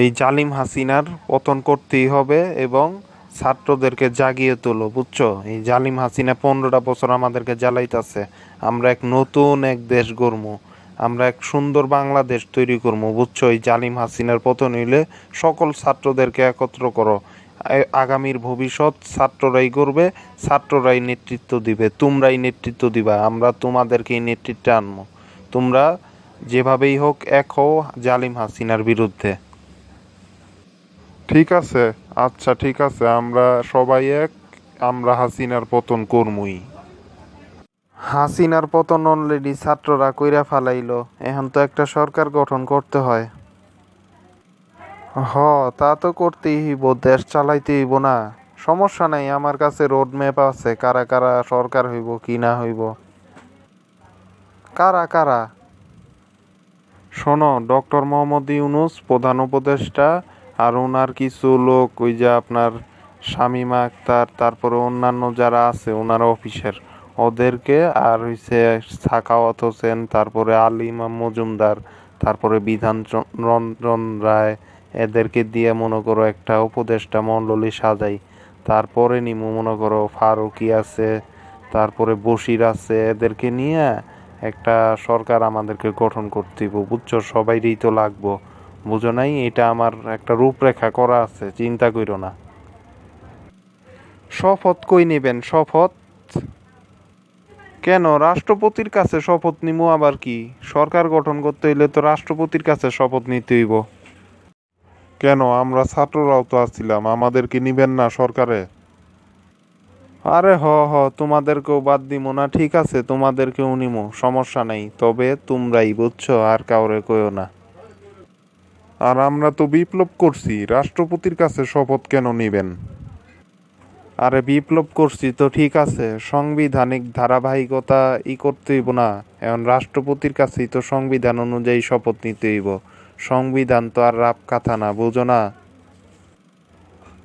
এই জালিম হাসিনার পতন করতেই হবে এবং ছাত্রদেরকে জাগিয়ে তোলো, বুঝছ? এই জালিম হাসিনা পনেরোটা বছর আমাদেরকে জ্বালাইতাছে। আমরা এক নতুন এক দেশ গড়মু। আমরা এক সুন্দর বাংলাদেশ তৈরি করব বুঝছ? এই জালিম হাসিনার পতন হইলে সকল ছাত্রদেরকে একত্র করো। আগামীর ভবিষ্যৎ ছাত্ররাই করবে ছাত্ররাই নেতৃত্ব দিবে, তোমরাই নেতৃত্ব দিবা, আমরা তোমাদেরকেই নেতৃত্বে আনব তোমরা যেভাবেই হোক এক হও জালিম হাসিনার বিরুদ্ধে। ঠিক আছে? আচ্ছা ঠিক আছে, আমরা সবাই এক, আমরা হাসিনার পতন করমুই। হাসিনার পতন অলরেডি ছাত্ররা কইরা ফালাইলো। এখন তো একটা সরকার গঠন করতে হয়। হ, তা তো করতেই হইব, দেশ চালাইতে হইব না। সমস্যা নাই, আমার কাছে রোড ম্যাপ আছে, কারা কারা সরকার হইব, কি না হইব। কারা কারা? শোনো, ডক্টর মোহাম্মদ ইউনুস, প্রধান উপদেষ্টা আর ওনার কিছু লোক ওই যে আপনার শামীমা আক্তার, তারপরে অন্যান্য যারা আছে, ওনার অফিসের। ওদেরকে আর হইছে সাখাওয়াত হোসেন তারপরে আলী ইমাম মজুমদার, তারপরে বিধান রঞ্জন রায়, এদেরকে দিয়ে মনে করো একটা উপদেষ্টা মণ্ডলী সাজাই। তারপরে নিমু মনে করো ফারুকি আছে, তারপরে বশির আছে, এদেরকে নিয়ে একটা সরকার আমাদেরকে গঠন করতে বুঝছ? সবাইরই তো লাগবো। বুঝো নাই, এটা আমার একটা রূপরেখা করা আছে, চিন্তা কইরো না। শপথ কই নেবেন, শপথ? কেন? রাষ্ট্রপতির কাছে শপথ নিমু আবার কি? সরকার গঠন করতে হইলে তো রাষ্ট্রপতির কাছে শপথ নিতে হইব। কেন? আমরা ছাত্ররাও তো আসছিলাম আমাদেরকে নিবেন না সরকারে? আরে হ হ, তোমাদেরকেও বাদ দিব না, ঠিক আছে, তোমাদেরকেও নিমো, সমস্যা নাই, তবে তোমরাই বুঝছ, আর কাউরে কইও না। আর আমরা তো বিপ্লব করছি, রাষ্ট্রপতির কাছে শপথ কেন নিবেন? আরে বিপ্লব করছি তো ঠিক আছে, সাংবিধানিক ধারাবাহিকতা ই করতে হইব না, এখন রাষ্ট্রপতির কাছেই তো সংবিধান অনুযায়ী শপথ নিতে হইব। সংবিধান তো আর রাপ কথা না, বুঝো না?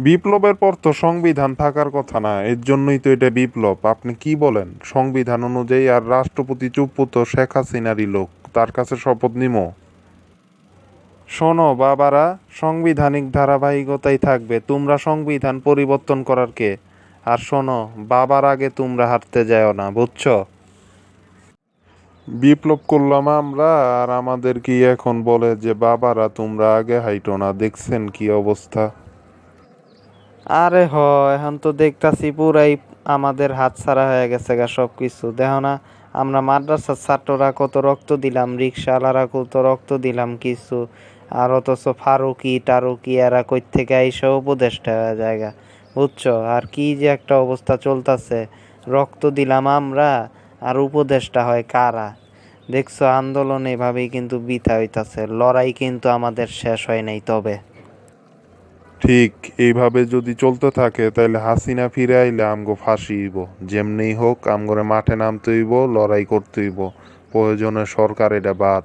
বিপ্লবের পর তো সংবিধান থাকার কথা না, এর জন্যই তো এটা বিপ্লব, আপনি কি বলেন? সংবিধান অনুযায়ী আর রাষ্ট্রপতি চুপ্পু তো শেখ হাসিনারই লোক, তার কাছে শপথ নিমো? শোনো বাবারা সাংবিধানিক ধারাবাহিকতাই থাকবে। তোমরা সংবিধান পরিবর্তন করার কে? আর শোনো বাবার আগে তোমরা হাঁটতে যাও না বুঝছ? বিপ্লব করলাম আমরা আর আমাদের কি এখন বলে যে বাবারা তোমরা আগে হাইটো না দেখছেন কি অবস্থা? আরে হ এখন তো দেখতাছি পুরাই আমাদের হাত ছাড়া হয়ে গেছে গা সব কিছু দেখো না আমরা মাদ্রাসার ছাত্ররা কত রক্ত দিলাম রিক্সাওয়ালারা কত রক্ত দিলাম কিছু। আর অথচ ফারুকি টারুকি এরা কই থেকে আইসা উপদেষ্টা জায়গা। বুঝছ? আর কি যে একটা অবস্থা চলতেছে। রক্ত দিলাম আমরা, আর উপদেষ্টা হয় কারা? দেখছ, আন্দোলন এভাবেই কিন্তু বিতা হইতাছে। লড়াই কিন্তু আমাদের শেষ হয় নাই তবে। ঠিক এইভাবে যদি চলতে থাকে তাহলে হাসিনা ফিরে আইলে আমগো ফাঁসি হইব। যেমনি হোক, আমগরে মাঠে নামতে হইব, লড়াই করতে হইব। প্রয়োজনে সরকার এটা বাদ।